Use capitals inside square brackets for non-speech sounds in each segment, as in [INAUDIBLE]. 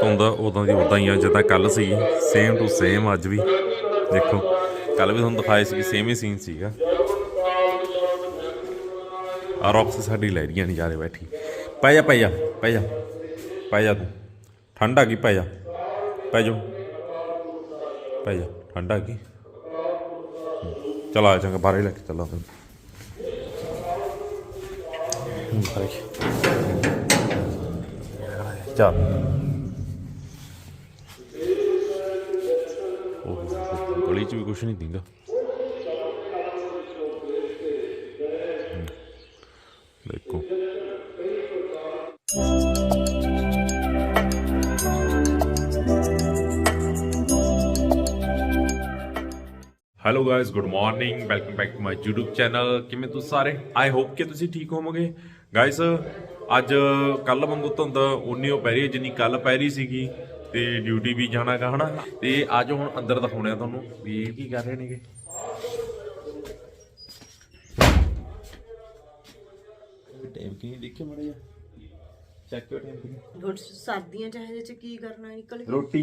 ਧੁੰਦ ਉਦੋਂ ਦੀ ਉਦਾਂ ਹੀ ਆ, ਜਿੱਦਾਂ ਕੱਲ ਸੀ ਸੇਮ ਟੂ ਸੇਮ ਅੱਜ ਵੀ। ਦੇਖੋ ਕੱਲ ਵੀ ਤੁਹਾਨੂੰ ਦਿਖਾਇਆ ਸੀ ਸੇਮ ਹੀ ਸੀਨ ਸੀਗਾ। ਆ ਰੌਕਸ ਸਾਡੀ ਲੈ ਰਹੀਆਂ ਨਹੀਂ ਜਾ ਰਹੇ ਬੈਠੀ। ਪੈ ਜਾ ਪੈ ਜਾ ਪੈ ਜਾ ਪੈ ਜਾ ਤੂੰ। ਠੰਡ ਆ ਗਈ, ਪੈ ਜਾ ਪੈ ਜਾ। ਪੈ ਜਾ, ਠੰਡ ਆ ਗਈ। ਚਲ ਆ ਚੰਗਾ ਬਾਹਰ ਹੀ ਲੈ ਕੇ ਚੱਲਾਂ ਤੈਨੂੰ। ਬਾਹਰ ਚੱਲ। ਉਹ ਗਲੀ ਚ ਵੀ ਕੁਛ ਨਹੀਂ ਦਿੰਦਾ। ਦੇਖੋ। Hello guys good morning welcome back to my YouTube channel ਕਿਵੇਂ ਤੁਸੀਂ ਸਾਰੇ? ਆਈ ਹੋਪ ਕਿ ਤੁਸੀਂ ਠੀਕ ਹੋਵੋਗੇ। ਗਾਇਸ ਅੱਜ ਕੱਲ ਵਾਂਗੂ ਧੁੰਦ ਉਨੀ ਉਹ ਪੈ ਰਹੀ ਹੈ ਜਿੰਨੀ ਕੱਲ ਪੈ ਰਹੀ ਸੀਗੀ। ਤੇ ਡਿਊਟੀ ਵੀ ਜਾਣਾਗਾ ਹਨਾ? ਤੇ ਅੱਜ ਹੁਣ ਅੰਦਰ ਦਿਖਾਉਣੇ ਆ ਤੁਹਾਨੂੰ ਵੀ ਇਹ ਕੀ ਕਰ ਰਹੇ ਨੇਗੇ। ਟਾਈਮ ਕੀ ਨਹੀਂ ਦੇਖੇ ਮੜਿਆ ਚੈੱਕ ਕਰੋ ਟਾਈਮ ਕੀ ਹੁਣ ਸਰਦੀਆਂ ਚ ਚ ਕੀ ਕਰਨਾ ਨਿਕਲ ਕੇ ਰੋਟੀ।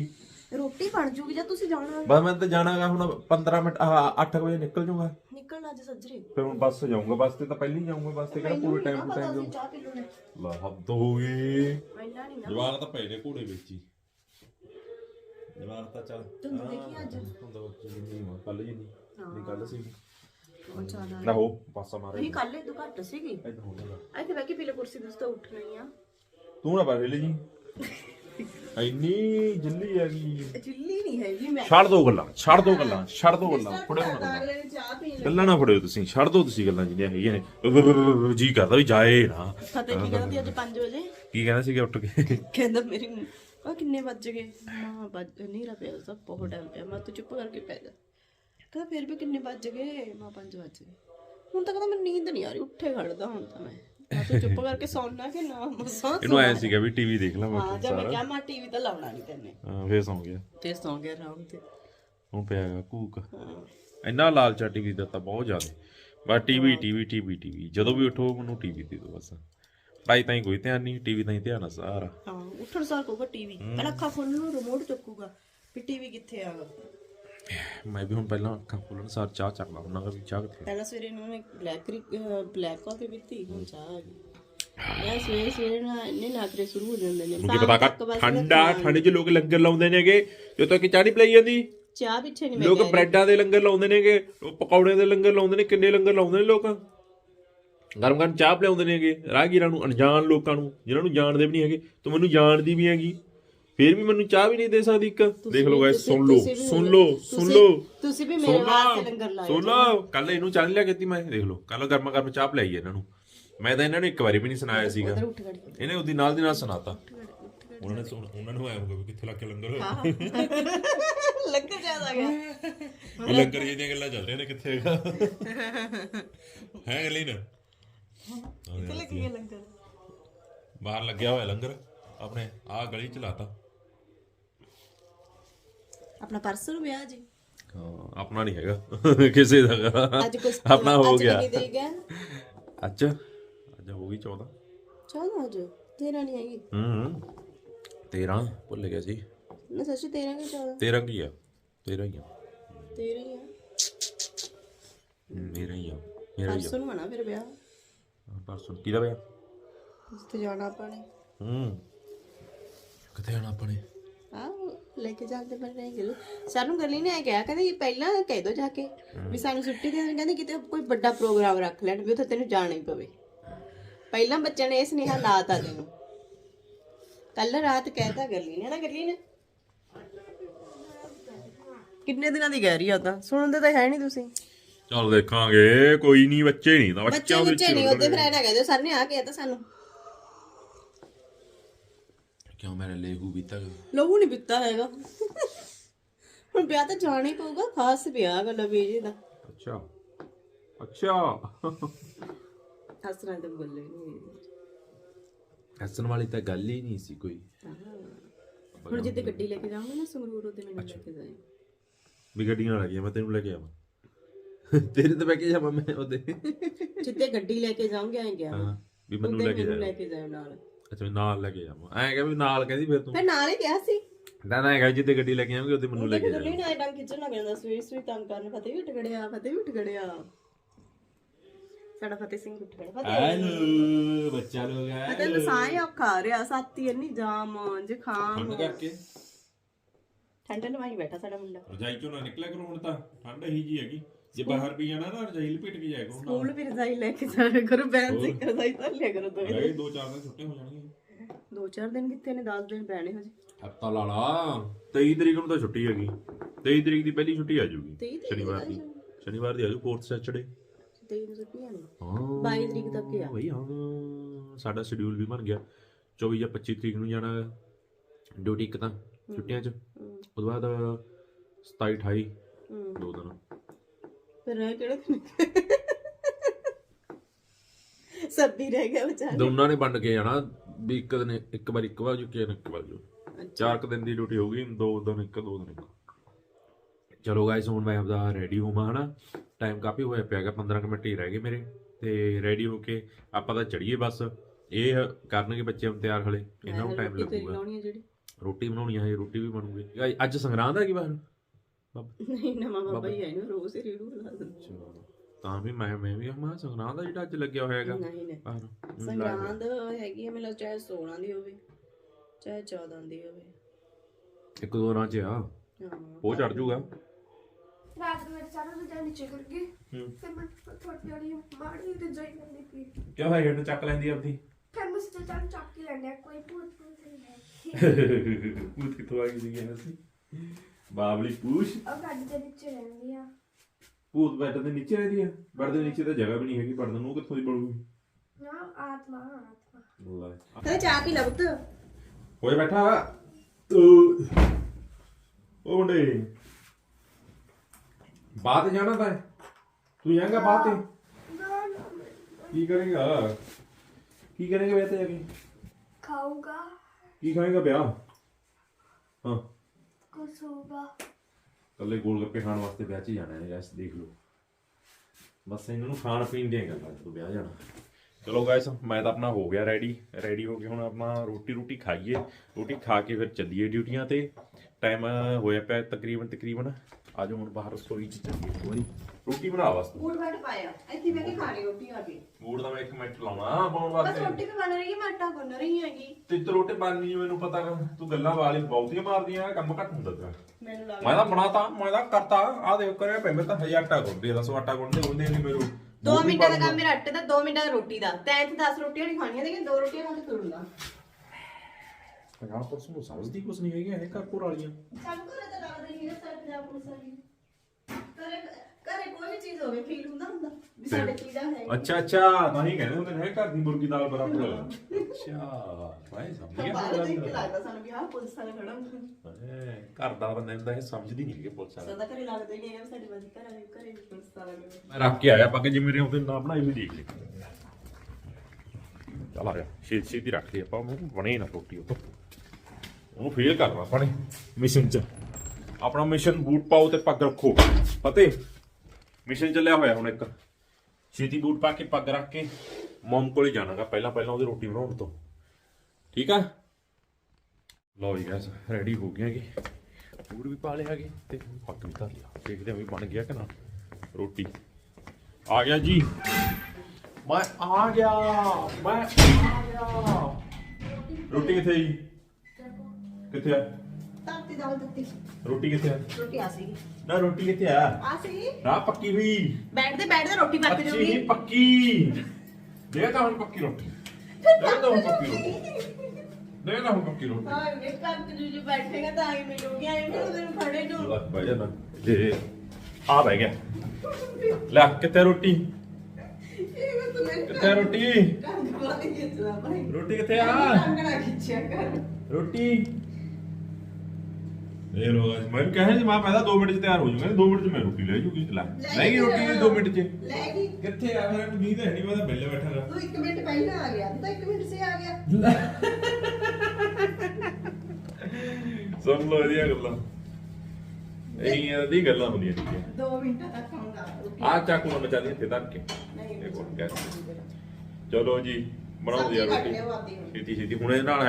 ਰੋਟੀ ਬਣ ਜੂਗੀ ਜਾਂ ਤੁਸੀਂ ਜਾਣਾ? ਬਸ ਮੈਂ ਤਾਂ ਜਾਣਾਗਾ ਹੁਣ 15 ਮਿੰਟ ਆਹ 8 ਵਜੇ ਨਿਕਲ ਜਾਊਗਾ ਨਿਕਲਣਾ ਅੱਜ ਸੱਜਰੇ। ਫਿਰ ਹੁਣ ਬੱਸ ਜਾਊਂਗਾ ਬੱਸ ਤੇ ਤਾਂ ਪਹਿਲਾਂ ਹੀ ਜਾਊਂਗਾ ਬੱਸ ਤੇ ਕਿਹੜਾ ਪੂਰੇ ਟਾਈਮ ਟਾਈਮ ਜਾਊਂ ਚਾਹ ਪੀ ਲਓ ਨੇ ਲਾ ਹੱਦ ਹੋ ਗਈ। ਇੰਨਾ ਨਹੀਂ ਨਾ ਜਵਾਨ ਤਾਂ ਪਏ ਨੇ ਘੋੜੇ ਵਿੱਚ ਹੀ। ਜਵਾਨ ਤਾਂ ਚੱਲ। ਧੁੰਦ ਦੇਖੀ ਅੱਜ? ਹੁੰਦਾ ਬੱਚੀ ਨਹੀਂ ਕੱਲ ਜੀ ਨਹੀਂ ਨਹੀਂ ਕੱਲ ਸੀ। ਬਹੁਤ ਜ਼ਿਆਦਾ ਨਾ ਹੋ ਪਾਸਾ ਮਾਰੇ ਨਹੀਂ ਕੱਲ ਇਹ ਘੱਟ ਸੀਗੀ। ਇਦਾਂ ਹੋ ਗਿਆ ਇੱਥੇ ਬੈ ਕੇ ਪੀਲੇ ਕੁਰਸੀ ਤੇ ਤਾਂ ਉੱਠਣਾ ਹੀ ਆ। ਤੂੰ ਨਾ ਬਾਰੇ ਲੈ ਜੀ। ਇੰਨੀ ਜੱਲੀ ਹੈਗੀ। ਚਿੱਲੀ ਨਹੀਂ ਹੈਗੀ ਮੈਂ। ਛੱਡ ਦੋ ਗੱਲਾਂ ਛੱਡ ਦੋ ਗੱਲਾਂ ਛੱਡ ਦੋ ਗੱਲਾਂ। ਫੜਿਓ ਨਾ ਗੱਲਾਂ। ਅਗਲੇ ਨੇ ਚਾਹ ਪੀ ਲਈ ਗੱਲਾਂ ਨਾ ਫੜਿਓ ਤੁਸੀਂ ਛੱਡ ਦੋ ਤੁਸੀਂ ਗੱਲਾਂ ਜਿਹੜੀਆਂ ਹੈਗੀਆਂ ਨੇ। ਜੀ ਕਰਦਾ ਵੀ ਜਾਏ ਨਾ। ਫਤਿਹ ਕੀ ਕਹਿੰਦੀ ਅੱਜ 5 ਵਜੇ? ਕੀ ਕਹਿੰਦਾ ਸੀਗਾ ਉੱਠ ਕੇ? ਕਹਿੰਦਾ ਮੇਰੀ ਆ ਕਿੰਨੇ ਵੱਜ ਗਏ? ਮਾਂ ਵੱਜ ਨਹੀਂ ਰਾ ਪਿਆ ਸਭ ਬਹੁਤ ਟਾਈਮ ਪਿਆ। ਮੈਂ ਤੂੰ ਚੁੱਪ ਕਰਕੇ ਪੈ ਜਾ। ਕਹਿੰਦਾ ਫਿਰ ਵੀ ਕਿੰਨੇ ਵੱਜ ਗਏ? ਮਾਂ 5 ਵੱਜ ਗਏ। ਹੁਣ ਤਾਂ ਕਹਿੰਦਾ ਮੈਨੂੰ ਨੀਂਦ ਨਹੀਂ ਆ ਰਹੀ ਉੱਠੇ ਖੜਦਾ ਹੁਣ ਤਾਂ ਮੈਂ। ਮੈਂ ਤੂੰ ਚੁੱਪ ਕਰਕੇ ਸੌਣਾ ਕਿ ਨਾ ਮਸਾਂ ਇਹਨੂੰ ਆਇਆ ਸੀਗਾ ਵੀ ਟੀਵੀ ਦੇਖ ਲਾ ਮੈਂ ਹਾਂ ਜਦ ਮੈਂ ਕਿਹਾ ਮੈਂ ਟੀਵੀ ਤਾਂ ਲਾਉਣਾ ਨਹੀਂ ਤੈਨੇ। ਹਾਂ ਫੇਰ ਸੌਂ ਗਿਆ। ਤੇ ਸੌਂ ਗਿਆ ਆਰਾਮ ਤੇ। ਹੁਣ ਪਿਆ ਹੈਗਾ ਕੂਕ ਹਾਂ। ਇੰਨਾ ਲਾਲਚਾ ਟੀਵੀ ਦਾ ਤਾਂ ਬਹੁਤ ਜ਼ਿਆਦਾ। ਬਸ ਟੀਵੀ ਟੀਵੀ ਟੀਵੀ ਟੀਵੀ ਜਦੋਂ ਵੀ ਉਠੋ ਮੈਨੂੰ ਟੀਵੀ ਦੇ ਦਿਓ ਬਸ। ਪੜਾਈ ਤਾਂ ਹੀ ਕੋਈ ਧਿਆਨ ਨਹੀਂ ਟੀਵੀ ਤਾਂ ਹੀ ਧਿਆਨ ਆ ਸਾਰਾ। ਹਾਂ ਉੱਠਣ ਸਾਰ ਕਹੂਗਾ ਟੀਵੀ। ਪਹਿਲਾਂ ਅੱਖਾਂ ਖੋਲਣ ਨੂੰ ਰਿਮੋਟ ਚੱਕੂਗਾ ਵੀ ਟੀਵੀ ਕਿੱਥੇ ਆ ਮੈਂ ਵੀ ਹੁਣ ਪਹਿਲਾਂ ਅੱਖਾਂ ਖੋਲਣ ਸਾਰ ਚਾਹ ਚੱਕਦਾ ਹੁੰਦਾ ਵੀ ਚਾਹ ਕਿੱਥੇ ਪਹਿਲਾਂ ਸਵੇਰੇ ਇਹਨਾਂ ਨੇ ਬਲੈਕ ਬਲੈਕ ਕਾਫੀ ਪੀਤੀ ਹੁਣ ਚਾਹ ਆ ਗਈ। ਇਹ ਸਵੇਰੇ ਸਵੇਰੇ ਨਾ ਇੰਨੇ ਨਾਗਰੇ ਸ਼ੁਰੂ ਹੋ ਜਾਂਦੇ ਨੇ ਸ਼ਾਮ ਪਤਾ ਤੱਕ ਕਰ ਬਸ ਠੰਡਾ ਠੰਡ 'ਚ ਲੋਕ ਲੰਗਰ ਲਾਉਂਦੇ ਨੇਗੇ ਜਦੋਂ ਤੱਕ ਚਾਹ ਨਹੀਂ ਪਲਾਈ ਜਾਂਦੀ। ਚਾਹ ਪਿੱਛੇ ਨਹੀਂ ਮੈਂ ਲੋਕ ਬ੍ਰੈਡਾਂ ਦੇ ਲੰਗਰ ਲਾਉਂਦੇ ਨੇਗੇ ਲੋਕ ਪਕੌੜਿਆਂ ਦੇ ਲੰਗਰ ਲਾਉਂਦੇ ਨੇ ਕਿੰਨੇ ਲੰਗਰ ਲਾਉਂਦੇ ਨੇ ਲੋਕ? ਗਰਮ ਗਰਮ ਚਾਹ ਪਿਲਾਉਂਦੇ ਨੇਗੇ ਰਾਹਗੀਰਾਂ ਨੂੰ ਅਣਜਾਣ ਲੋਕਾਂ ਨੂੰ ਜਿਨ੍ਹਾਂ ਨੂੰ ਜਾਣਦੇ ਵੀ ਨਹੀਂ ਹੈਗੇ ਤੂੰ ਮੈਨੂੰ ਜਾਣਦੀ ਵੀ ਹੈਗੀ। ਫੇਰ ਵੀ ਮੈਨੂੰ ਚਾਹ ਵੀ ਨਹੀਂ ਦੇ ਸਕਦੀ ਇੱਕ। ਦੇਖ ਲਓ ਗਾਇਸ ਸੁਣ ਲਓ ਸੁਣ ਲਓ ਸੁਣ ਲਓ। ਤੁਸੀਂ ਵੀ ਮੇਰੇ ਵਾਸਤੇ ਲੰਗਰ ਲਾਇਆ ਸੁਣ ਲਓ ਕੱਲ ਇਹਨੂੰ ਚਾਹ ਨਹੀਂ ਲਿਆ ਕੀਤੀ ਮੈਂ ਦੇਖ ਲਓ ਕੱਲ ਗਰਮਾ ਗਰਮ ਚਾਹ ਪਿਲਾਈ ਇਹਨਾਂ ਨੂੰ। ਮੈਂ ਤਾਂ ਇਹਨਾਂ ਨੂੰ ਇੱਕ ਵਾਰੀ ਵੀ ਨਹੀਂ ਸੁਣਾਇਆ ਸੀਗਾ। ਇਹਨੇ ਉਹਦੀ ਨਾਲ ਦੀ ਨਾਲ ਸੁਣਾਤਾ। ਉਹਨਾਂ ਨੇ ਉਹਨਾਂ ਨੂੰ ਆਇਆ ਹੋਊਗਾ ਵੀ ਕਿੱਥੇ ਲੱਗ ਕੇ ਲੰਗਰ ਹੋਇਆ। [LAUGHS] ਲੰਗਰ ਜ਼ਿਆਦਾ ਗਿਆ ਇਹ ਲੰਗਰ ਜੀ ਦੀਆਂ ਗੱਲਾਂ ਚੱਲ ਰਹੀਆਂ ਨੇ ਕਿੱਥੇ ਹੈਗਾ। [LAUGHS] ਹੈ ਗਲੀ ਨਾ। ਕਿੱਥੇ ਲੱਗ ਗਿਆ ਲੰਗਰ। ਬਾਹਰ ਲੱਗਿਆ ਹੋਇਆ ਲੰਗਰ ਆਪਣੇ ਆਹ ਗਲੀ ਚ ਲਾਤਾ। ਆਪਣਾ ਪਰਸੋਂ ਨੂੰ ਵਿਆਹ ਜੀ। ਹਾਂ ਆਪਣਾ ਨਹੀਂ ਹੈਗਾ [LAUGHS] ਕਿਸੇ ਦਾ ਹੈਗਾ। ਅੱਜ ਕੁਛ ਆਪਣਾ ਹੋ ਗਿਆ। ਅੱਜ ਅੱਜ ਹੋ ਗਈ 14 ਚਲੋ ਅੱਜ ਤੇਰਾ ਨਹੀਂ ਹੈਗੀ। ਹੂੰ 13 ਭੁੱਲ ਗਿਆ ਜੀ ਨਾ ਸੱਚੀ ਤੇਰਾ ਕਿ 14 13 ਕੀ ਆ? 13 ਹੀ ਆ। ਤੇਰਾ ਹੀ ਆ। ਹੂੰ, ਮੇਰਾ ਹੀ ਆ ਮੇਰਾ ਹੀ ਪਰਸੋਂ ਨੂੰ ਆਣਾ ਫਿਰ ਵਿਆਹ। ਆ ਪਰਸੋਂ ਕਿਹਦਾ ਪਿਆ ਜਿੱਥੇ ਜਾਣਾ ਨੇ ਹੂੰ। ਕਿੱਥੇ ਜਾਣਾ ਆਪਣੇ? ਆ ਲੈ ਕੇ ਜਾਂਦੇ ਪਰ ਨਹੀਂ ਗਿਲ ਸਾਨੂੰ ਗਰਲੀ ਨੇ ਇਹ ਕਿਹਾ ਕਹਿੰਦੇ ਪਹਿਲਾਂ ਕਹਿ ਦੋ ਜਾ ਕੇ ਵੀ ਸਾਨੂੰ ਛੁੱਟੀ ਦੇ ਦੇਣ ਕਹਿੰਦੇ ਕਿਤੇ ਕੋਈ ਵੱਡਾ ਪ੍ਰੋਗਰਾਮ ਰੱਖ ਲੈਣ ਵੀ ਉੱਥੇ ਤੈਨੂੰ ਜਾਣਾ ਹੀ ਪਵੇ। ਪਹਿਲਾਂ ਬੱਚਿਆਂ ਨੇ ਇਹ ਸੁਨੇਹਾ ਲਾਤਾ ਤੈਨੂੰ। ਕੱਲ ਰਾਤ ਕਹਿਤਾ ਗਰਲੀ ਨੇ ਨਾ ਗਰਲੀ ਨੇ? ਕਿੰਨੇ ਦਿਨਾਂ ਦੀ ਕਹਿ ਰਹੀ ਆ ਤਾਂ? ਸੁਣਦੇ ਤਾਂ ਹੈ ਨਹੀਂ ਤੁਸੀਂ। ਚੱਲ ਦੇਖਾਂਗੇ ਕੋਈ ਨਹੀਂ ਬੱਚੇ ਨਹੀਂ ਤਾਂ ਬੱਚੇ ਬੱਚਿਆਂ ਵਿੱਚ ਬੱਚੇ ਨਹੀਂ ਉਹਦੇ ਫਿਰ ਐਨਾ ਕਹਦੇ ਸਰ ਨੇ ਆ ਕੇ ਤਾਂ ਸਾਨੂੰ। ਕਿਉਂ ਮੇਰੇ ਲੇਹੂ ਬੀਤਾ ਲਹੂ ਨਹੀਂ ਪੀਤਾ ਹੈਗਾ। ਹੁਣ ਵਿਆਹ ਤਾਂ ਜਾਣਾ ਹੀ ਪਊਗਾ ਖਾਸ ਵਿਆਹ ਗਾ ਲਵੀ ਜੀ ਦਾ। ਅੱਛਾ। ਅੱਛਾ। ਹੱਸਣਾ ਤਾਂ ਬੋਲੇ ਨਹੀਂ ਹੱਸਣ ਵਾਲੀ ਤਾਂ ਗੱਲ ਹੀ ਨਹੀਂ ਸੀ ਕੋਈ। ਹੁਣ ਜਿੱਦੇ ਗੱਡੀ ਲੈ ਕੇ ਜਾਵਾਂਗੇ ਨਾ ਸੰਗਰੂਰ ਉਹਦੇ ਮੈਨੂੰ ਲੈ ਕੇ ਜਾਏ। ਵੀ ਗੱਡੀ ਨਾਲ ਲੱਗੀ ਮੈਂ ਤੈਨੂੰ ਲੈ ਕੇ ਆਵਾਂ। ਤੇਰੇ ਤੇ ਬੈ ਕੇ ਜਾਵਾਂ ਮੈਂ ਉਹਦੇ। ਜਿੱਦੇ ਗੱਡੀ ਲੈ ਕੇ ਜਾਵਾਂਗੇ ਐਂ ਗਿਆ ਹਾਂ ਵੀ ਮੈਨੂੰ ਲੈ ਕੇ ਜਾ ਲੈ ਕੇ ਜਾਏ ਨਾਲ। ਅੱਛਾ ਵੀ ਨਾਲ ਲੈ ਕੇ ਜਾਵਾਂ। ਐਂ ਕਹ ਵੀ ਨਾਲ ਕਹਿੰਦੀ ਫਿਰ ਤੂੰ। ਫਿਰ ਨਾਲ ਹੀ ਗਿਆ ਸੀ। ਨਾ ਨਾ ਹੈਗਾ ਜਿੱਦੇ ਗੱਡੀ ਲੈ ਕੇ ਆਵਾਂਗੇ ਉਹਦੇ ਮੈਨੂੰ ਲੈ ਕੇ ਜਾਣਾ ਲਈ ਨਾ ਡੰਗ ਖਿੱਚਣ ਲੱਗ ਜਾਂਦਾ? ਸਵੇਰ ਸਵੇਰ ਤੰਗ ਕਰਨ ਫਤਿਹ ਵੀ ਉੱਠ ਗੜਿਆ ਫਤਿਹ ਵੀ ਉੱਠ ਗੜਿਆ ਸਾਡਾ ਫਤਿਹ ਸਿੰਘ ਉੱਠ ਫਤਿਹ ਹੈਲੋ ਬੱਚਾ ਲੋਗ ਫਤਿਹ ਨੂੰ ਸਾਹ ਹੀ ਔਖਾ ਰਿਹਾ ਸਾਤੀ ਇੰਨੀ ਜਾਮ ਜ਼ੁਕਾਮ ਕਰਕੇ। ਠੰਡ ਲਵਾਈ ਬੈਠਾ ਸਾਡਾ ਮੁੰਡਾ। ਰਜਾਈ ਚੋਂ ਨਾ ਨਿਕਲਿਆ ਕਰੋ ਹੁਣ ਤਾਂ ਠੰਡ ਹੀ ਜੀ ਹੈਗੀ। ਜੇ ਬਾਹਰ ਵੀ ਜਾਣਾ ਨਾ ਰਜਾਈ ਲਪੇਟ ਕੇ ਜਾਇਆ ਕਰੋ ਸਕੂਲ ਵੀ ਰਜ਼ਾਈ ਲੈ ਕੇ ਜਾਇਆ ਕਰੋ ਬੈਨ ਸਿੱਖ ਰਜ਼ਾਈ ਤਾਂ ਲਿਆ ਕਰੋ ਦੋ ਰਹਿ ਦੋ ਚਾਰ ਦਿਨ ਛੁੱਟੇ ਹੋ ਜਾਣਗੇ ਦੋ ਚਾਰ ਦਿਨ ਕਿੱਥੇ ਨੇ 10 ਦਿਨ ਪੈਣੇ ਹਜੇ ਹਫਤਾ ਲਾ ਲਾ 23 ਤਰੀਕ ਨੂੰ ਤਾਂ ਛੁੱਟੀ ਹੈਗੀ। 23 ਤਰੀਕ ਦੀ ਪਹਿਲੀ ਛੁੱਟੀ ਆ ਜਾਊਗੀ 23 ਤਰੀਕ ਸ਼ਨੀਵਾਰ ਦੀ ਸ਼ਨੀਵਾਰ ਦੀ ਆ ਜਾਊ ਫੋਰਥ ਸੈਚਰਡੇ ਤੇ ਨੂੰ ਛੁੱਟੀਆਂ ਨੇ ਹਾਂ। 22 ਤਰੀਕ ਤੱਕ ਆ। ਬਈ ਹਾਂ। ਸਾਡਾ ਸ਼ਡਿਊਲ ਵੀ ਬਣ ਗਿਆ। 24 ਜਾਂ 25 ਤਰੀਕ ਨੂੰ ਜਾਣਾ ਡਿਊਟੀ ਇੱਕ ਤਾਂ ਛੁੱਟੀਆਂ 'ਚ। ਉਸ ਤੋਂ ਬਾਅਦ 27 28 ਹੂੰ। ਦੋ ਦਿਨ। ਫਿਰ ਰਹਿ ਕਿਹੜੇ ਰਹਿ ਗਿਆ ਵਿਚਾਰਾ। ਦੋਨਾਂ ਨੇ ਵੰਡ ਕੇ ਜਾਣਾ ਵੀ ਇੱਕ ਦਿਨ ਇੱਕ ਵਾਰ ਇੱਕ ਵਾਰ ਜੁਕੇ ਇੱਕ ਵਾਰ ਜੋ। ਚਾਰ ਕੁ ਦਿਨ ਦੀ ਡਿਊਟੀ ਹੋਊਗੀ ਦੋ ਦਿਨ ਇੱਕ ਦੋ ਦਿਨ ਇੱਕ। ਚਲੋ ਗਾਇਸ ਹੁਣ ਮੈਂ ਆਪਦਾ ਰੈਡੀ ਹੋਵਾਂ ਹਨਾ? ਟਾਈਮ ਕਾਫੀ ਹੋਇਆ ਪਿਆਗਾ 15 ਕੁ ਮਿੰਟ ਹੀ ਰਹਿ ਗਏ ਮੇਰੇ। ਤੇ ਰੈਡੀ ਹੋ ਕੇ ਆਪਾਂ ਤਾਂ ਚੜੀਏ ਬਸ। ਇਹ ਕਰਨਗੇ ਬੱਚੇ ਹੁਣ ਤਿਆਰ ਹਲੇ ਇਹਨਾਂ ਨੂੰ ਟਾਈਮ ਲੱਗੂਗਾ। ਲਾਉਣੀ ਆ ਜਿਹੜੀ। ਰੋਟੀ ਬਣਾਉਣੀ ਹੈ ਰੋਟੀ ਵੀ ਬਣੂਗੀ। ਅੱਜ ਸੰਗਰਾਂਦ ਹੈ ਕੀ ਬਾਹਰ? ਬਾਬਾ। [LAUGHS] ਨਹੀਂ ਨਵਾਂ ਬਾਬਾ ਹੀ ਆਇਆ ਨਾ ਰੋਜ਼ ਹੀ ਰੀੜੂ ਲਾ ਦਿੰਦਾ। ਤਾਂ ਵੀ ਮੈਂ ਮੈਂ ਵੀ ਮਾ ਸੰਗਰਾਂਦ ਦਾ ਜਿਹੜਾ ਅੱਜ ਲੱਗਿਆ ਹੋਇਆ ਹੈਗਾ। ਨਹੀਂ ਨਹੀਂ। ਬਾਹਰ ਸੰਗਰਾਂਦ ਹੈਗੀ ਹੈ ਮੈਨੂੰ ਚਾਹੇ 16 ਦੀ ਹੋਵੇ ਚਾਹੇ 14 ਦੀ ਹੋਵੇ। ਇੱਕ ਦੋ ਰਾਂ ਚ ਆ। ਹਾਂ। ਉਹ ਚੜ ਜੂਗਾ। ਰਾਤ ਨੂੰ ਮੇਰੇ ਸਾਰਾ ਰਜਾ ਨੀਚੇ ਕਰ ਹੂੰ। ਫਿਰ ਮੈਂ ਥੋੜੀ ਥੋੜੀ ਮਾੜੀ ਰਜਾਈ ਕਰਨੀ ਪਈ ਕਿਉਂ ਹੈ ਹਿੱਟ ਚੱਕ ਲੈਂਦੀ ਆਪਦੀ? ਫਿਰ ਮੈਂ ਸਿੱਧਾ ਚੱਲ ਚੱਕ ਕੇ ਲੈਣੇ ਕੋਈ ਭੂਤ ਭੂਤ ਨਹੀਂ ਹੈ। ਪੂਤ ਕਿੱਥੋਂ ਆ ਗਈ ਸੀ ਕਹਿੰਦਾ ਸੀ ਬਾਬਲੀ ਪੂਛ ਉਹ ਗੱਡ ਦੇ ਨੀਚੇ ਰਹਿੰਦੀ ਆ। ਭੂਤ ਬੈੱਡ ਦੇ ਨੀਚੇ ਰਹਿੰਦੀ ਆ। ਬੈੱਡ ਦੇ ਨੀਚੇ ਤਾਂ ਜਗ੍ਹਾ ਵੀ ਨਹੀਂ ਹੈਗੀ ਪੜਨ ਨੂੰ ਕਿੱਥੋਂ ਦੀ ਪੜੂਗੀ ਨਾ ਆਤਮਾ ਆਤਮਾ। ਲੈ। ਤੇ ਚਾਹ ਪੀ ਲੈ ਪੁੱਤ। ਹੋਏ ਬੈਠਾ। ਤੂੰ ਉਹ ਮੁੰਡੇ। ਬਾਤ ਜਾਣਾ ਤਾਂ ਤੂੰ ਜਾਂਗਾ ਬਾਤ ਨਾ ਨਾ ਕੀ ਕਰੇਗਾ? ਕੀ ਕਰੇਗਾ ਵਿਆਹ ਤੇ ਜਾ ਕੇ? ਖਾਊਗਾ। ਕੀ ਖਾਏਗਾ ਵਿਆਹ? ਹਾਂ। ਕੁਛ ਹੋਊਗਾ ਕੱਲੇ ਗੋਲ ਗੱਪੇ ਖਾਣ ਵਾਸਤੇ ਵਿਆਹ 'ਚ ਹੀ ਜਾਣਾ ਹੈ ਗਾਇਸ ਦੇਖ ਲਓ। ਬਸ ਇਹਨਾਂ ਨੂੰ ਖਾਣ ਪੀਣ ਦੀਆਂ ਗੱਲਾਂ ਜਦੋਂ ਵਿਆਹ ਜਾਣਾ। ਚਲੋ ਗਾਇਸ ਮੈਂ ਤਾਂ ਆਪਣਾ ਹੋ ਗਿਆ ਰੈਡੀ ਰੈਡੀ ਹੋ ਕੇ ਹੁਣ ਆਪਾਂ ਰੋਟੀ ਰੋਟੀ ਖਾਈਏ। ਰੋਟੀ ਖਾ ਕੇ ਫਿਰ ਚੱਲੀਏ ਡਿਊਟੀਆਂ ਤੇ। ਟਾਈਮ ਹੋਇਆ ਪਿਆ ਤਕਰੀਬਨ ਤਕਰੀਬਨ ਆਜੋ ਹੁਣ ਬਾਹਰ ਰਸੋਈ 'ਚ ਚੱਲੀਏ। ਇੱਕ ਵਾਰੀ ਰੋਟੀ ਬਣਾ ਵਾਸਤੇ ਬੂਟ ਬੈਠ ਪਾਇਆ। ਇੱਥੇ ਬਹਿ ਕੇ ਖਾ ਲਈ ਰੋਟੀ ਆ ਕੇ। ਮੂਡ ਦਾ ਮੈਂ ਇੱਕ ਮਿੰਟ ਲਾਉਣਾ ਪਾਉਣ ਬਸ ਵਾਸਤੇ ਰੋਟੀ ਵੀ ਬਣ ਰਹੀ ਹੈ ਮੈਂ ਆਟਾ ਗੁੰਨ ਰਹੀ ਹੈਗੀ। ਤੇ ਤੇ ਰੋਟੀ ਬਣਨੀ ਨੀ ਮੈਨੂੰ ਪਤਾ ਗਾ। ਤੂੰ ਗੱਲਾਂ ਵਾਲੀ ਬਹੁਤੀਆਂ ਮਾਰਦੀਆਂ ਕੰਮ ਘੱਟ ਹੁੰਦਾ ਤੇਰਾ। ਮੈਨੂੰ ਮੈਂ ਤਾਂ ਬਣਾਤਾ ਮੈਂ ਤਾਂ ਕਰਤਾ ਆ ਦੇਖ ਕਰਿਆ ਪੈ ਮੈਂ ਤਾਂ ਹਜ਼ਾਰ ਆਟਾ ਗੁੰਦੇ ਦੱਸੋ ਆਟਾ ਗੁੰਦੇ ਹੁੰਦੇ ਨਹੀਂ ਮੈਨੂੰ 2 ਮਿੰਟਾਂ ਦਾ ਕੰਮ ਮੇਰਾ ਆਟੇ ਦਾ 2 ਮਿੰਟਾਂ ਦਾ ਰੋਟੀ ਦਾ। ਤੈਂ ਇੱਥੇ 10 ਰੋਟੀਆਂ ਨਹੀਂ ਖਾਣੀਆਂ ਲੇਕਿਨ 2 ਰੋਟੀਆਂ ਖਾ ਕੇ ਤੁਰਨਾ ਪੰਜਾਬ ਪੁਲਿਸ ਨੂੰ ਸਮਝਦੀ ਕੁਛ ਨਹੀਂ ਹੈਗੀ ਇਹ ਘਰਪੁਰ ਵਾਲੀਆਂ। ਸਾਨੂੰ ਘਰੇ ਤਾਂ ਲੱਗਦਾ ਨਹੀਂ ਹੈ ਸਾਰੇ ਪੰਜਾਬ ਪੁਲਿਸ ਵਾਲੀ ਘਰੇ ਘਰੇ ਕੋਈ ਵੀ ਚੀਜ਼ ਹੋਵੇ ਫੀਲ ਹੁੰਦਾ ਹੁੰਦਾ ਵੀ ਸਾਡੇ ਚੀਜ਼ਾਂ ਹੈ ਅੱਛਾ ਅੱਛਾ ਨਹੀਂ ਕਹਿੰਦੇ ਹੁੰਦੇ ਨੇ ਘਰ ਦੀ ਮੁਰਗੀ ਦਾਲ ਬਰਾਬਰ ਅੱਛਾ ਭਾਈ ਸਮਝ ਗਿਆ ਬਾਹਰ ਦੇਖ ਕੇ ਲੱਗਦਾ ਸਾਨੂੰ ਵੀ ਹਾਂ ਪੁਲਿਸ ਵਾਲੇ ਖੜਾ ਹੁੰਦਾ। ਐ, ਘਰ ਦਾ ਬੰਦਾ ਹੁੰਦਾ ਇਹ ਸਮਝਦੀ ਨਹੀਂ ਹੈਗੀ ਪੁਲਿਸ ਵਾਲਾ। ਸਦਾ ਘਰੇ ਲੱਗਦਾ ਹੀ ਨਹੀਂ ਹੈ ਸਾਡੇ ਬਾਜੀ ਘਰ ਵਾਲੇ ਘਰੇ ਪੁਲਿਸ ਵਾਲੇ ਨੇ ਮੈਂ ਰੱਖ ਕੇ ਆਇਆ ਪੱਗ ਜੇ ਮੇਰੇ ਉਹਦੇ ਨਾ ਬਣਾਈ ਵੀ ਦੇਖ ਲੈ ਚਲ ਆ ਜਾ ਛੇਤੀ ਛੇਤੀ ਰੱਖ ਲਈ ਆਪਾਂ ਉਹਨੂੰ ਬਣੇ ਨਾ ਰੋਟੀ ਉਹ ਉਹਨੂੰ ਫੇਲ ਕਰਨਾ ਆਪਾਂ ਨੇ ਮਿਸ਼ਨ ਚ। ਆਪਣਾ ਮਿਸ਼ਨ ਬੂਟ ਪਾਓ ਤੇ ਪੱਗ ਰੱਖੋ। ਫਤਿਹ। ਮਿਸ਼ਨ ਚੱਲਿਆ ਹੋਇਆ ਹੁਣ ਇੱਕ। ਛੇਤੀ ਬੂਟ ਪਾ ਕੇ ਪੱਗ ਰੱਖ ਕੇ ਮਮ ਕੋਲੇ ਜਾਣਾਗਾ। ਪਹਿਲਾਂ ਪਹਿਲਾਂ ਉਹਦੀ ਰੋਟੀ ਬਣਾਉਣ ਤੋਂ। ਠੀਕ ਆ? ਲਓ ਜੀ ਗਾਇਸ ਰੈਡੀ ਹੋ ਗਏ ਹੈਗੇ। ਬੂਟ ਵੀ ਪਾ ਲਿਆ ਹੈਗੇ ਤੇ ਪੱਗ ਵੀ ਧਰ ਲਿਆ। ਦੇਖਦੇ ਹਾਂ ਵੀ ਬਣ ਗਿਆ ਕਿ ਨਾ। ਰੋਟੀ। ਆ ਗਿਆ ਜੀ। ਮੈਂ ਆ ਗਿਆ। ਮੈਂ ਆ ਗਿਆ। ਰੋਟੀ ਕਿੱਥੇ ਜੀ? ਕਿੱਥੇ ਆ ਤਾਤੀ ਦਾਲ ਦਿੱਤੀ ਰੋਟੀ ਕਿੱਥੇ ਆ? ਰੋਟੀ ਆ ਸੀ ਨਾ ਰੋਟੀ ਕਿੱਥੇ ਆ? ਆ ਸੀ ਨਾ ਪੱਕੀ ਹੋਈ। ਬੈਠਦੇ ਬੈਠਦੇ ਰੋਟੀ ਪੱਕ ਅੱਛੀ ਜੂਗੀ। ਨਹੀਂ ਪੱਕੀ। ਦੇ ਤਾਂ ਹੁਣ ਪੱਕੀ ਰੋਟੀ। ਦੇ ਤਾਂ ਹੁਣ ਪੱਕੀ ਰੋਟੀ। ਦੇ ਤਾਂ ਹੁਣ ਪੱਕੀ ਰੋਟੀ। ਹਾਂ ਇਹ ਕੰਮ ਤੇ ਜੂਜੀ ਬੈਠੇਗਾ ਤਾਂ ਆਈ ਮਿਲੂਗੀ ਆਈ ਵੀ ਉਹਦੇ ਨੂੰ ਖੜੇ ਨੂੰ ਲੈ ਬਹਿ ਜਾ ਨਾ। ਜੇ ਆ ਬਹਿ ਗਿਆ। ਲੈ ਕਿੱਥੇ ਰੋਟੀ? ਇਹ ਮੈਂ ਤੁਨੇ ਕਿੱਥੇ ਰੋਟੀ? ਕੰਗ ਵਾਲੀ ਖਿੱਚਦਾ ਭਾਈ। ਰੋਟੀ ਕਿੱਥੇ ਆ? ਕੰਗਣਾ ਖਿੱਚਿਆ ਕਰ ਰੋਟੀ? ਇਹ ਲੋ ਗਾਇਸ ਮੈਂ ਕਹਿੰਦਾ ਜੀ ਮਾਂ ਪਹਿਲਾਂ 2 ਮਿੰਟ ਚ ਤਿਆਰ ਹੋ ਜਾਊਗਾ 2 ਮਿੰਟ ਚ ਮੈਂ ਰੋਟੀ ਲੈ ਜੂਗੀ ਲੈ। ਲੈ ਗਈ ਰੋਟੀ 2 ਮਿੰਟ ਚ। ਲੈ ਗਈ। ਕਿੱਥੇ ਆ? ਫਿਰ ਨੀਂਦ ਹੈ ਨਹੀਂ ਮੈਂ ਤਾਂ ਬੈਲੇ ਬੈਠਾ ਰਹਾ। ਤੂੰ 1 ਮਿੰਟ ਪਹਿਲਾਂ ਆ ਗਿਆ ਤੂੰ ਤਾਂ 1 ਮਿੰਟ ਸੇ ਆ ਗਿਆ। ਸੁਣ ਲੋ ਇਹਦੀਆਂ ਗੱਲਾਂ। ਇਹ ਦੀ ਗੱਲਾਂ ਹੁੰਦੀਆਂ ਠੀਕ ਹੈ। 2 ਮਿੰਟਾਂ ਤੱਕ ਖਾਉਂਗਾ ਰੋਟੀ। ਆ ਚਾਕੂ ਨਾ ਬਚਾ ਦੇ ਇੱਥੇ ਧਰ ਕੇ। ਨਹੀਂ ਇਹ ਕੋਲ ਗੈਸ ਚਲੋ ਜੀ ਬਣਾਉਂਦੀ ਆ ਰੋਟੀ। ਛੇਤੀ ਛੇਤੀ ਹੁਣ। ਇਹਦੇ ਨਾਲ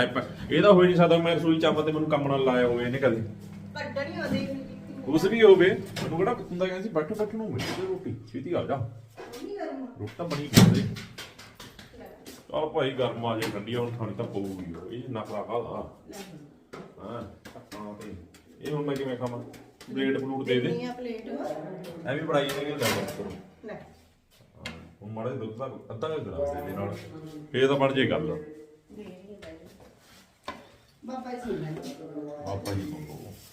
ਇਹ ਤਾਂ ਹੋ ਹੀ ਨਹੀਂ ਸਕਦਾ ਮੈਂ ਰਸੋਈ ਚਾਪਾ ਤੇ ਮੈਨੂੰ ਕੰਮ ਨਾਲ ਲਾਇਆ ਹੋਵੇ ਇਹਨੇ ਕਦੇ। ਕੱਢਣੀ ਉਹਦੀ ਕੁਛ ਵੀ ਹੋਵੇ ਮੈਨੂੰ ਕਿਹੜਾ ਹੁੰਦਾ ਕਹਿੰਦਾ ਸੀ ਬੈਠ ਬੈਠ ਨੂੰ ਮਿਲ ਜੇ ਰੋਟੀ ਛੇਤੀ ਆ ਜਾ। ਰੋਟੀ ਤਾਂ ਬਣੀ ਕਰਦੇ ਚਲ ਭਾਈ ਗਰਮ ਆ ਜੇ ਠੰਡੀ ਆ, ਹੁਣ ਖਾਣੀ ਤਾਂ ਪਊਗੀ ਉਹ। ਇਹ ਨਾ ਭਰਾ ਖਾਦਾ ਹਾਂ ਹਾਂ ਤੇ ਇਹ ਹੁਣ ਮੈਂ ਕਿਵੇਂ ਖਾਵਾਂ? ਪਲੇਟ ਪਲੂਟ ਦੇ ਦੇ। ਕਿੰਨੀ ਆ ਪਲੇਟ ਐ ਵੀ ਬੜਾਈ ਨੇ ਗੱਲ ਕਰੋ ਲੈ। ਹੁਣ ਮਾੜੇ ਜਿਹੇ ਦੁੱਧ ਦਾ ਅੱਧਾ ਕੁ ਗਲਾਸ ਦੇ ਦੇ ਨਾਲ। ਫੇਰ ਤਾਂ ਬਣ ਜੇ ਗੱਲ। ਬਾਬਾ ਜੀ ਲੈ ਆਪਾਂ ਜੀ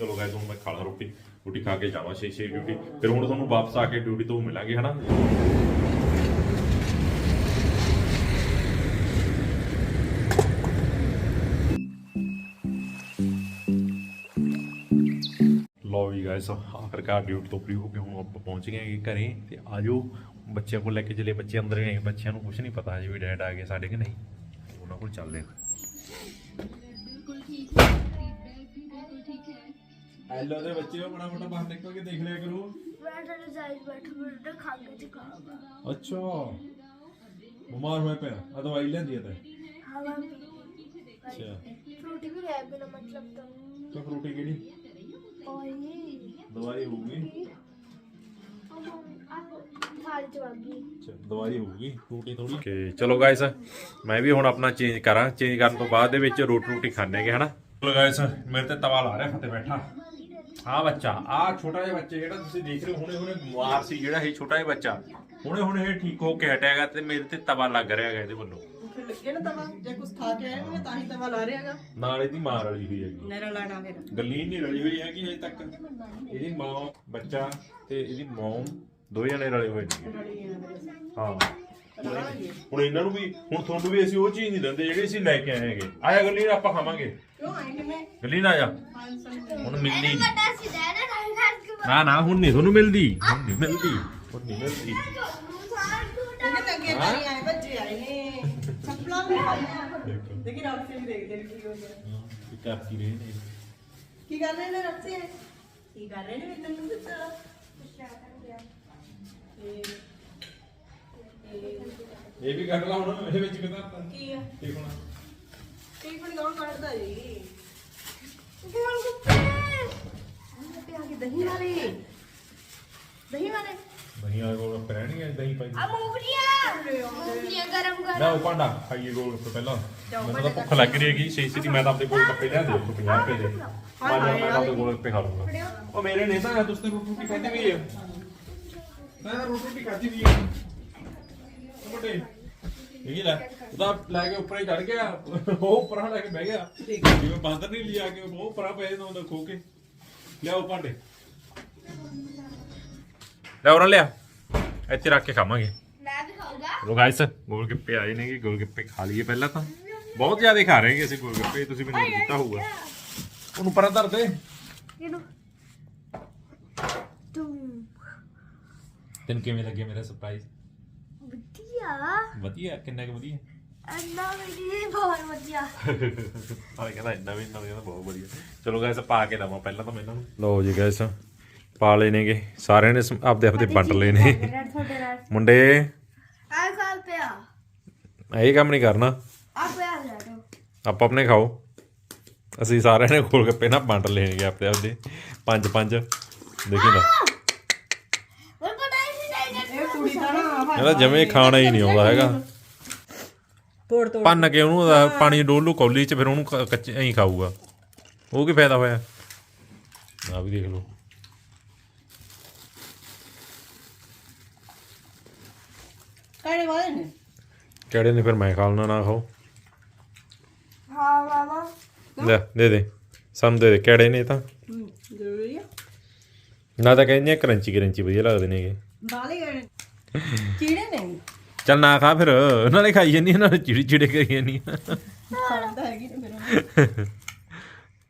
ਚਲੋ ਗਾਇਸ, ਹੁਣ ਮੈਂ ਖਾ ਰੋਟੀ ਰੋਟੀ ਖਾ ਕੇ ਜਾਵਾਂ ਛੇ ਛੇ ਡਿਊਟੀ। ਫਿਰ ਹੁਣ ਤੁਹਾਨੂੰ ਵਾਪਸ ਆ ਕੇ ਡਿਊਟੀ ਤੋਂ ਮਿਲਾਂਗੇ, ਹਨਾ? ਲੋ ਵੀ ਗਾਇਸ, ਆਖਰਕਾਰ ਡਿਊਟੀ ਤੋਂ ਫ੍ਰੀ ਹੋ ਕੇ ਹੁਣ ਆਪਾਂ ਪਹੁੰਚ ਗਏ ਹੈਗੇ ਘਰੇ, ਤੇ ਆਜੋ ਬੱਚਿਆਂ ਕੋਲ ਲੈ ਕੇ ਚਲੇ, ਬੱਚੇ ਅੰਦਰ ਨੇ, ਬੱਚਿਆਂ ਨੂੰ ਕੁਝ ਨਹੀਂ ਪਤਾ ਹਜੇ ਵੀ ਡੈਡ ਆ ਗਏ ਸਾਡੇ ਕਿ ਨਹੀਂ। ਉਹਨਾਂ ਕੋਲ ਚੱਲਦੇ ਹੈਲੋ ਦੇ ਬੱਚੇ ਬੜਾ ਮੋਟਾ ਬਾਹਰ ਨਿਕਲ ਕੇ ਦੇਖ ਲਿਆ ਕਰੋ। ਮੈਂ ਤਾਂ ਰਜਾਈ ਬੈਠ ਬੈਠ ਖਾ ਕੇ ਚੁਕਾਉਂਗਾ ਅੱਛਾ। ਬਿਮਾਰ ਹੋਇਆ ਪਿਆ ਆ ਦਵਾਈ ਲੈਂਦੀ ਹੈ ਤੇ ਹਵਾ ਅੱਛਾ। ਫਰੂਟੀ ਵੀ ਲੈ ਬਿਨਾ ਮਤਲਬ ਤੋਂ। ਤਾਂ ਫਰੂਟੀ ਕਿਹੜੀ? ਓਏ ਦਵਾਈ ਹੋਊਗੀ। ਚ ਵਾਗੀ ਅੱਛਾ ਦਵਾਈ ਹੋਊਗੀ ਫਰੂਟੀ ਥੋੜੀ ਓਕੇ ਚਲੋ ਗਾਇਸ ਮੈਂ ਵੀ ਹੁਣ ਆਪਣਾ ਚੇਂਜ ਕਰਾਂ। ਚੇਂਜ ਕਰਨ ਤੋਂ ਬਾਅਦ ਦੇ ਵਿੱਚ ਰੋਟੀ ਰੋਟੀ ਖਾਣੇਗੇ ਹਨਾ? ਚਲੋ ਗਾਇਸ ਮੇਰੇ ਤੇ ਤਵਾ ਲਾ ਰਿਹਾ ਫਤੇ ਬੈਠਾ। ਆ ਬੱਚਾ ਆ ਛੋਟਾ ਜਿਹਾ ਬੱਚਾ ਜਿਹੜਾ ਤੁਸੀਂ ਦੇਖ ਰਹੇ ਹੋ ਹੁਣੇ ਹੁਣੇ ਬਿਮਾਰ ਸੀ ਜਿਹੜਾ ਇਹ ਛੋਟਾ ਜਿਹਾ ਬੱਚਾ। ਹੁਣੇ ਹੁਣੇ ਇਹ ਠੀਕ ਹੋ ਕੇ ਹਟਿਆਗਾ ਤੇ ਮੇਰੇ ਤੇ ਤਵਾ ਲੱਗ ਰਿਹਾ ਹੈਗਾ ਇਹਦੇ ਵੱਲੋਂ। ਫਿਰ ਲੱਗੇ ਨਾ ਤਵਾ ਜੇ ਕੁਝ ਖਾ ਕੇ ਆਏ ਨੇ ਤਾਂ ਹੀ ਤਵਾ ਲਾ ਰਿਹਾਗਾ ਨਾਲ ਇਹਦੀ ਮਾਂ ਰਲੀ ਹੋਈ ਹੈਗੀ। ਨੇਰਾ ਲਾਣਾ ਫਿਰ ਗੱਲੀ ਨਹੀਂ ਰਲੀ ਹੋਈ ਹੈਗੀ ਹਜੇ ਤੱਕ ਇਹਦੀ ਮਾਂ ਬੱਚਾ ਤੇ ਇਹਦੀ ਮੌਮ ਦੋ ਜਣੇ ਰਲੇ ਹੋਏ ਨੇ। ਹਾਂ। ਹੁਣ ਇਹਨਾਂ ਨੂੰ ਵੀ ਹੁਣ ਤੁਹਾਨੂੰ ਵੀ ਅਸੀਂ ਉਹ ਚੀਜ਼ ਨਹੀਂ ਦਿੰਦੇ ਜਿਹੜੀ ਅਸੀਂ ਲੈ ਕੇ ਆਏ ਹੈਗੇ। ਆਇਆ ਗੱਲੀ ਨਾਲ ਆਪਾਂ ਖਾਵਾਂਗੇ। ਕਿਉਂ ਆਏ ਕਿਵੇਂ ਗੱਲੀ ਨਾਲ ਆ ਜਾ ਹੁਣ ਮਿਲਦੀ। ਨੀ। ਵੱਡਾ ਸੀ ਦਾ ਨਾ ਨਾ ਨਾ ਹੁਣ ਨਹੀਂ ਤੁਹਾਨੂੰ ਮਿਲਦੀ। ਹੁਣ ਨਹੀਂ ਮਿਲਦੀ ਹੁਣ ਨਹੀਂ ਮਿਲਦੀ। ਇਹਨੇ ਤਾਂ ਅੱਗੇ ਨਹੀਂ ਆਏ ਬੱਚੇ ਆਏ ਨੇ। ਚੱਪਲਾਂ ਵੀ ਪਾਈਆਂ। ਲੇਕਿਨ ਆਪਸੇ ਵੀ ਦੇਖਦੇ ਨੇ ਕੀ ਹੋ ਗਿਆ। ਕੀ ਕਰਤੀ ਰਹੇ ਨੇ। ਕੀ ਕਰ ਰਹੇ ਨੇ ਰੱਸੇ ਕੀ ਕਰ ਰਹੇ ਨੇ ਦੱਸਣਾ ਇਹ ਵੀ ਕੱਢ ਲਾ ਹੁਣ ਇਹਦੇ ਵਿੱਚ ਕਿਦਾਂ ਕੀ ਆ? ਦੇਖ ਹੁਣ? ਕੀ ਫੜ ਕੌਣ ਕੱਢਦਾ ਜੀ? ਤੇ ਆ ਕੇ ਦਹੀਂ ਵਾਲੇ। ਦਹੀਂ ਵਾਲੇ। ਨਹੀਂ ਆ ਕੋਲ ਪੈਣੀ ਐ ਦਹੀਂ ਪਾਈ। ਆ ਮੂੰਗਰੀਆਂ ਮੂੰਗਰੀਆਂ ਗਰਮ ਲੈ ਗਰਮ ਉਹ ਭਾਂਡਾ ਖਾਈਏ ਗੋਲ ਗੱਪੇ ਪਹਿਲਾਂ। ਮੈਨੂੰ ਤਾਂ ਭੁੱਖ ਲੱਗ ਰਹੀ ਹੈਗੀ ਛੇ ਛੇ ਦੀ ਮੈਂ ਤਾਂ ਆਪਣੇ ਗੋਲ ਗੱਪੇ ਲਿਆ ਦੇ 50 ਰੁਪਏ ਦੇ। ਪੰਜ ਰੁਪਏ ਨਾਲ ਆਪਣੇ ਗੋਲ ਗੱਪੇ ਖਾ ਲੂੰਗਾ ਉਹ ਮੇਰੇ ਨੇ ਤਾਂ ਤੁਸੀਂ ਤਾਂ ਰੋਟੀ ਖਾਦੀ ਵੀ ਹੈ ਮੈਂ ਤਾਂ ਰੋਟੀ ਖਾਦੀ ਵੀ ਹੈ ਵੱਡੇ ਇਹ ਲੈ ਉਹਦਾ ਲੈ ਕੇ ਉੱਪਰ ਹੀ ਚੜ ਗਿਆ। ਉਹ ਉੱਪਰਾਂ ਲੈ ਕੇ ਬਹਿ ਗਿਆ। ਜਿਵੇਂ ਬਾਂਦਰ ਨਹੀਂ ਲਿਆ ਕੇ ਉਹ ਉੱਪਰਾਂ ਪਏ ਨਾ ਉਹਦਾ ਖੋ ਕੇ। ਲਿਆਓ ਭਾਂਡੇ। ਲੈ ਉਹਨਾਂ ਲਿਆ। ਇੱਥੇ ਰੱਖ ਕੇ ਖਾਵਾਂਗੇ। ਮੈਂ ਵੀ ਖਾਊਗਾ ਲੋ ਗਾਇਸ ਗੋਲ ਗੱਪੇ ਆਏ ਨੇਗੇ। ਗੋਲ ਗੱਪੇ ਖਾ ਲਈਏ ਪਹਿਲਾਂ ਤਾਂ। ਬਹੁਤ ਜ਼ਿਆਦਾ ਖਾ ਰਹੇ ਹਾਂ ਅਸੀਂ ਗੋਲ ਗੱਪੇ ਤੁਸੀਂ ਮੈਨੂੰ ਦਿੱਤਾ ਹੋਊਗਾ। ਉਹਨੂੰ ਪਰਾਂ ਧਰ ਦੇ। ਇਹਨੂੰ। ਤੂੰ ਤੈਨੂੰ ਕਿਵੇਂ ਲੱਗਿਆ ਮੇਰਾ ਸਰਪ੍ਰਾਈਜ਼ ਵਧੀਆ ਵਧੀਆ ਕਿੰਨਾ ਕੁ ਵਧੀਆ? ਅੰਨਾ ਮੇਰੀ ਬਹੁਤ ਵਧੀਆ। ਹਾਲੇ ਕਹਿੰਦਾ ਇੰਨਾ ਵੀ ਇੰਨਾ ਵੀ ਕਹਿੰਦਾ ਬਹੁਤ ਵਧੀਆ। ਚਲੋ ਗਾਇਸ ਪਾ ਕੇ ਦਵਾਂ ਪਹਿਲਾਂ ਤਾਂ ਮੈਂ ਇਹਨਾਂ ਨੂੰ ਲਓ ਜੀ ਗਾਇਸ ਪਾ ਲਏ ਨੇਗੇ ਸਾਰਿਆਂ ਨੇ ਸਮ- ਆਪਦੇ ਆਪਦੇ ਵੰਡ ਲਏ ਨੇ ਤੁਹਾਡੇ ਨਾਲ ਮੁੰਡੇ? ਆ ਖਾ ਪਿਆ। ਇਹ ਕੰਮ ਨਹੀਂ ਕਰਨਾ। ਆ ਪਿਆ ਲੈ ਆਪਾਂ ਆਪਣੇ ਖਾਓ। ਅਸੀਂ ਸਾਰਿਆਂ ਨੇ ਗੋਲ ਗੱਪੇ ਨਾ ਵੰਡ ਲਏ ਨੇਗੇ ਆਪਦੇ ਆਪਦੇ। ਪੰਜ ਪੰਜ। ਦੇਖੀ ਨਾ ਉਹ ਪਤਾ ਹੀ ਨਹੀਂ ਨਹੀਂ ਇਹ ਕੁੜੀ ਦਾ ਨਾ ਇਹਦਾ ਜਮੇ ਖਾਣਾ ਹੀ ਨਹੀਂ ਆਉਂਦਾ ਹੈਗਾ। ਤੋੜ ਤੋੜ ਭੰਨ ਕੇ ਉਹਨੂੰ ਉਹਦਾ ਪਾਣੀ ਡੋਲ ਲੂ ਕੌਲੀ ਚ ਫਿਰ ਉਹਨੂੰ ਕ- ਕੱਚੇ ਐਂ ਖਾਊਗਾ। ਉਹ ਕੀ ਫਾਇਦਾ ਹੋਇਆ? ਆ ਵੀ ਦੇਖ ਲਓ। ਕਾੜੇ ਵਾਲੇ ਨੇ? ਕਿਹੜੇ ਨੇ ਫਿਰ ਮੈਂ ਖਾ ਲੈਣਾ ਨਾ ਖਾਓ। ਹਾਂ ਮਾਮਾ ਲੈ ਦੇ ਦੇ। ਸਾਨੂੰ ਦੇ ਦੇ ਕਿਹੜੇ ਨੇ ਇਹ ਤਾਂ? ਹੂੰ ਜ਼ਰੂਰੀ ਆ। ਨਾ ਤਾਂ ਕਹਿੰਦੇ ਕਰੰਚੀ ਕਰੰਚੀ ਵਧੀਆ ਲੱਗਦੇ ਨੇਗੇ। ਬਾਲੇ ਗਏ ਕੀੜੇ ਨੇ? ਚੱਲ ਨਾ ਖਾ ਫਿਰ ਨਾਲੇ ਖਾਈ ਜਾਂਦੀ ਨਾਲੇ ਚਿੜੀ ਚਿੜੇ ਕਰੀ ਜਾਂਦੀ। ਖਾਂਦਾ ਹੈਗੀ ਨੇ ਫਿਰ [LAUGHS]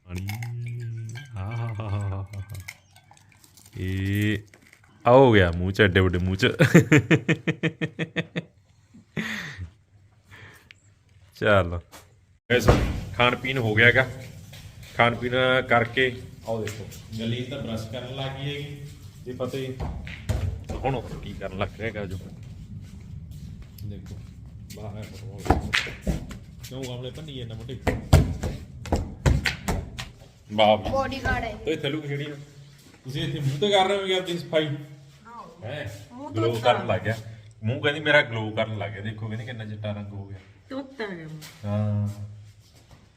ਪਾਣੀ ਆਹਾਹਾਹਾਹਾ। ਇਹ ਆ ਹੋ ਗਿਆ ਮੂੰਹ ਚ ਐਡੇ ਵੱਡੇ ਮੂੰਹ ਚ। ਚੱਲ। ਗੈਸ ਖਾਣ ਪੀਣ ਹੋ ਗਿਆ ਹੈਗਾ। ਖਾਣ ਪੀਣ ਕਰਕੇ ਆਓ ਦੇਖੋ। ਗਲੀ ਤਾਂ ਬ੍ਰਸ਼ ਕਰਨ ਲੱਗ ਗਈ ਹੈਗੀ। ਇਹ ਪਤਾ ਹੀ ਹੁਣ ਉਹ ਕੀ ਕਰਨ ਲੱਗ ਰਿਹਾ ਹੈਗਾ ਜੋ। ਦੇਖੋ ਬਾਹਰ ਕਿਉਂ ਗਮਲੇ ਭੰਨੀ ਜਾਂਦਾ ਮੁੰਡੇ? ਵਾਹ ਵੀ ਬੋਡੀ ਗਾਰਡ ਹੈ। ਤੇ ਥੱਲੂ ਕਿਹੜੀ ਆ? ਤੁਸੀਂ ਇੱਥੇ ਮੂੰਹ ਤੇ ਕਰ ਰਹੇ ਹੋ ਕਿ ਆਪਣੀ ਸਫ਼ਾਈ? ਹੈ। ਗਲੋ ਕਰਨ ਲੱਗ ਗਿਆ। ਮੂੰਹ ਕਹਿੰਦੀ ਮੇਰਾ ਗਲੋ ਕਰਨ ਲੱਗ ਗਿਆ। ਦੇਖੋ ਕਹਿੰਦੀ ਕਿੰਨਾ ਚਿੱਟਾ ਰੰਗ ਹੋ ਗਿਆ। ਤੋਤਾ ਹਾਂ।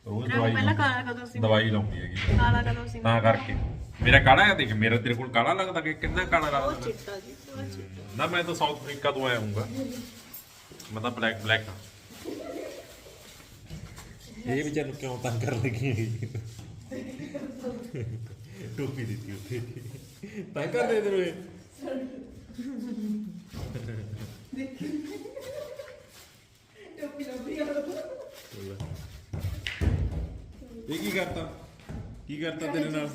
ਰੋਜ਼ ਦਵਾਈ ਪਹਿਲਾਂ ਕਾਲਾ ਕਦੋਂ ਸੀ? ਦਵਾਈ ਲਾਉਂਦੀ ਹੈਗੀ। ਕਾਲਾ ਕਦੋਂ ਸੀ? ਤਾਂ ਕਰਕੇ। ਮੇਰਾ ਕਾਲਾ ਹੈ ਦੇਖ ਮੇਰਾ ਤੇਰੇ ਕੋਲ ਕਾਲਾ ਲੱਗਦਾ ਕਿ ਕਿੰਨਾ ਕਾਲਾ ਲੱਗਦਾ? ਚਿੱਟਾ ਜੀ ਪੂਰਾ ਚਿੱਟਾ। ਨਾ ਮੈਂ ਤਾਂ ਸਾਊਥ ਅਫਰੀਕਾ ਤੋਂ ਆਇਆ ਹੂੰਗਾ ਮੈਂ ਤਾਂ ਬਲੈਕ ਬਲੈਕ ਹਾਂ। ਇਹ ਵਿਚਾਰ ਨੂੰ ਕਿਉਂ ਤੰਗ ਕਰ ਲੱਗੀ ਹੈਗੀ? ਟੋਪੀ ਦਿੱਤੀ ਉੱਥੇ। ਤੰਗ ਕਰ ਦੇ ਤੈਨੂੰ ਇਹ ਇਹ ਕੀ ਕਰਤਾ? ਕੀ ਕਰਤਾ ਤੇਰੇ ਨਾਲ?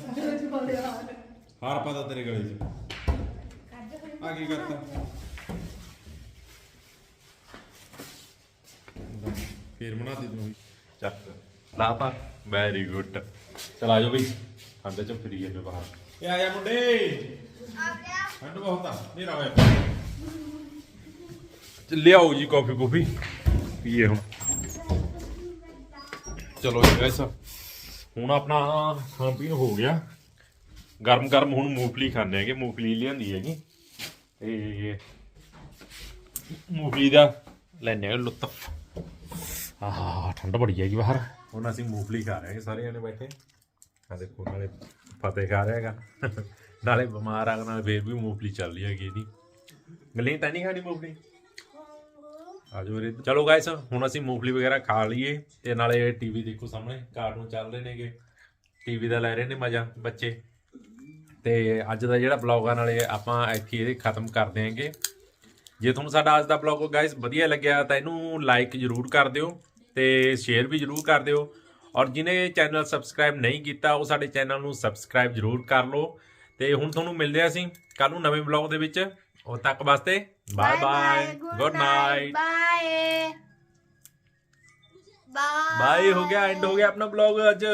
ਹਾਰ ਪਾਤਾ ਤੇਰੇ ਗਲੇ 'ਚ। ਆ ਕੀ ਕਰਤਾ? ਫੇਰ ਬਣਾਤੀ ਤੂੰ ਚੱਕ। ਲਾਤਾ ਵੈਰੀ ਗੁੱਡ ਚਲ ਆ ਜਾਓ ਬਈ। ਠੰਡੇ ਚ ਫਰੀ ਜਾਂਦੇ ਬਾਹਰ। ਇਹ ਆ ਜਾ ਮੁੰਡੇ। ਆ ਗਿਆ ਠੰਡ ਬਹੁਤ ਆ। ਨੇਰਾ ਹੋਇਆ। ਲਿਆਓ ਜੀ ਕਾਫੀ ਕਾਫੀ। ਪੀਏ ਹੁਣ। ਚਲੋ ਜੀ ਗਾਇਸ ਹੁਣ ਆਪਣਾ ਖਾਣ ਪੀਣ ਹੋ ਗਿਆ। ਗਰਮ ਗਰਮ ਹੁਣ ਮੂੰਗਫਲੀ ਖਾਣੇ ਹੈਗੇ, ਮੂੰਗਫਲੀ ਲਿਆਂਦੀ ਹੈਗੀ। ਤੇ ਮੂੰਗਫਲੀ ਦਾ ਲੈਣੇ ਆ ਲੁਤਫ ਆਹ, ਠੰਡ ਬੜੀ ਹੈਗੀ ਬਾਹਰ। ਹੁਣ ਅਸੀਂ ਮੂੰਗਫਲੀ ਖਾ ਰਹੇ ਹਾਂ ਸਾਰੇ ਜਣੇ ਬੈਠੇ। ਆ ਦੇਖੋ, ਨਾਲੇ ਫਤਿਹ ਖਾ ਰਿਹਾ ਹੈਗਾ। ਨਾਲੇ ਬਿਮਾਰ ਆ, ਨਾਲੇ ਫੇਰ ਵੀ ਮੂੰਗਫਲੀ ਚੱਲ ਰਹੀ ਹੈਗੀ ਇਹਦੀ। ਗਲੀ ਤਾਂ ਨਹੀਂ ਖਾਣੀ ਮੂੰਗਫਲੀ? ਆਜੋ ਵੀਰੇ। ਚਲੋ ਗਾਇਸ ਹੁਣ ਅਸੀਂ ਮੂੰਗਫਲੀ ਵਗੈਰਾ ਖਾ ਲਈਏ ਤੇ ਨਾਲੇ ਟੀਵੀ ਦੇਖੋ ਸਾਹਮਣੇ ਕਾਰਟੂਨ ਚੱਲ ਰਹੇ ਨੇਗੇ। ਟੀਵੀ ਦਾ ਲੈ ਰਹੇ ਨੇ ਮਜ਼ਾ, ਬੱਚੇ। ਤੇ ਅੱਜ ਦਾ ਜਿਹੜਾ ਬਲੌਗ ਆ, ਨਾਲੇ ਆਪਾਂ ਇੱਥੇ ਇਹ ਖਤਮ ਕਰ ਹਾਂਗੇ। ਜੇ ਤੁਹਾਨੂੰ ਸਾਡਾ ਅੱਜ ਦਾ ਬਲੌਗ ਗਾਇਸ ਵਧੀਆ ਲੱਗਿਆ, ਤਾਂ ਇਹਨੂੰ ਲਾਈਕ ਜਰੂਰ ਕਰ ਦਿਓ ਤੇ ਸ਼ੇਅਰ ਵੀ ਜਰੂਰ ਕਰ ਦਿਓ। ਔਰ ਜਿਨੇ ਚੈਨਲ ਸਬਸਕ੍ਰਾਈਬ ਨਹੀਂ ਕੀਤਾ, ਉਹ ਸਾਡੇ ਚੈਨਲ ਨੂੰ ਸਬਸਕ੍ਰਾਈਬ ਜਰੂਰ ਕਰ ਲਓ। ਤੇ ਹੁਣ ਤੁਹਾਨੂੰ ਮਿਲਦੇ ਹਾਂ ਅਸੀਂ ਕੱਲ ਨੂੰ ਨਵੇਂ ਬਲੌਗ ਦੇ ਵਿੱਚ। ਉਹ ਤੱਕ ਵਾਸਤੇ bye bye good night bye ਹੋ ਗਿਆ ਹੋ ਗਿਆ ਆਪਣਾ ਬਲੌਗ ਅੱਜ